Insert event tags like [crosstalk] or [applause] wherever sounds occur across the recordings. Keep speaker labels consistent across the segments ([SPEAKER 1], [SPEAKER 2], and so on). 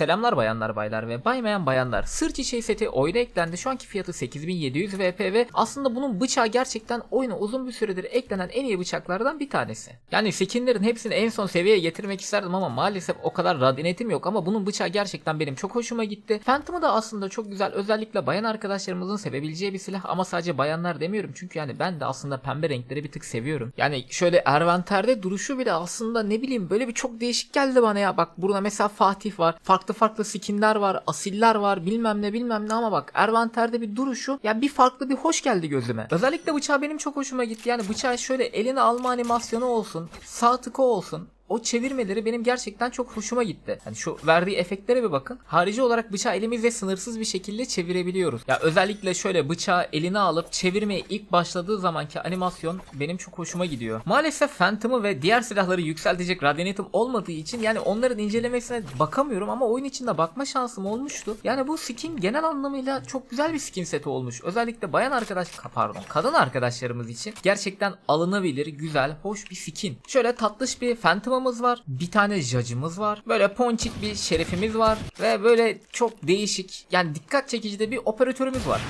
[SPEAKER 1] Selamlar bayanlar baylar ve baymayan bayanlar. Sır çiçeği seti oyuna eklendi. Şu anki fiyatı 8700 VP ve aslında bunun bıçağı gerçekten oyuna uzun bir süredir eklenen en iyi bıçaklardan bir tanesi. Yani skinlerin hepsini en son seviyeye getirmek isterdim ama maalesef o kadar radinetim yok ama bunun bıçağı gerçekten benim çok hoşuma gitti. Phantom'ı da aslında çok güzel özellikle bayan arkadaşlarımızın sevebileceği bir silah ama sadece bayanlar demiyorum çünkü yani ben de aslında pembe renkleri bir tık seviyorum. Yani şöyle Ervanterde duruşu bile aslında ne bileyim böyle bir çok değişik geldi bana ya. Bak burada mesela Fatih var. Farklı farklı skinler var. Asiller var. Bilmem ne bilmem ne ama bak Ervanterde bir duruşu ya bir farklı bir hoş geldi gözüme. Özellikle bıçağı benim çok hoşuma gitti. Yani bıçağı şöyle eline alma animasyonu olsun. Sağ tıkı olsun o çevirmeleri benim gerçekten çok hoşuma gitti. Yani şu verdiği efektlere bir bakın. Harici olarak bıçağı elimizle sınırsız bir şekilde çevirebiliyoruz. Ya özellikle şöyle bıçağı eline alıp çevirmeye ilk başladığı zamanki animasyon benim çok hoşuma gidiyor. Maalesef Phantom'ı ve diğer silahları yükseltecek Radiant'ım olmadığı için yani onların incelemesine bakamıyorum ama oyun içinde bakma şansım olmuştu. Yani bu skin genel anlamıyla çok güzel bir skin seti olmuş. Özellikle bayan arkadaş pardon kadın arkadaşlarımız için gerçekten alınabilir, güzel, hoş bir skin. Şöyle tatlış bir Phantom'ımız var. Bir tane judge'ımız var. Böyle ponçik bir şerefimiz var. Ve böyle çok değişik yani dikkat çekici de bir operatörümüz var.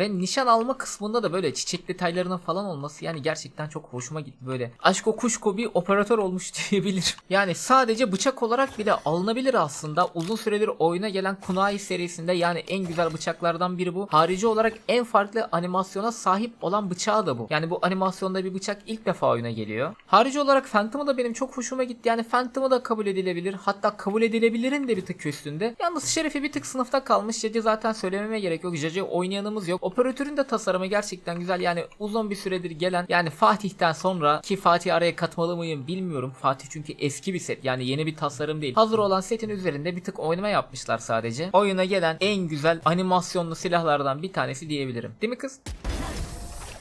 [SPEAKER 1] Ve nişan alma kısmında da böyle çiçek detaylarının falan olması yani gerçekten çok hoşuma gitti böyle. Aşko kuşko bir operatör olmuş [laughs] diyebilirim. Yani sadece bıçak olarak bile alınabilir aslında. Uzun süredir oyuna gelen Kunai serisinde yani en güzel bıçaklardan biri bu. Harici olarak en farklı animasyona sahip olan bıçağı da bu. Yani bu animasyonda bir bıçak ilk defa oyuna geliyor. Harici olarak Phantom'ı da benim çok hoşuma gitti. Yani Phantom'ı da kabul edilebilir. Hatta kabul edilebilirin de bir tık üstünde. Yalnız Şeref'i bir tık sınıfta kalmış. Jace zaten söylememe gerek yok. Jace oynayanımız yok. Operatörün de tasarımı gerçekten güzel. Yani uzun bir süredir gelen yani Fatih'ten sonra ki Fatih araya katmalı mıyım bilmiyorum. Fatih çünkü eski bir set. Yani yeni bir tasarım değil. Hazır olan setin üzerinde bir tık oynama yapmışlar sadece. Oyuna gelen en güzel animasyonlu silahlardan bir tanesi diyebilirim. Değil mi kız?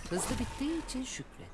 [SPEAKER 2] Hızlı bittiği için şükret.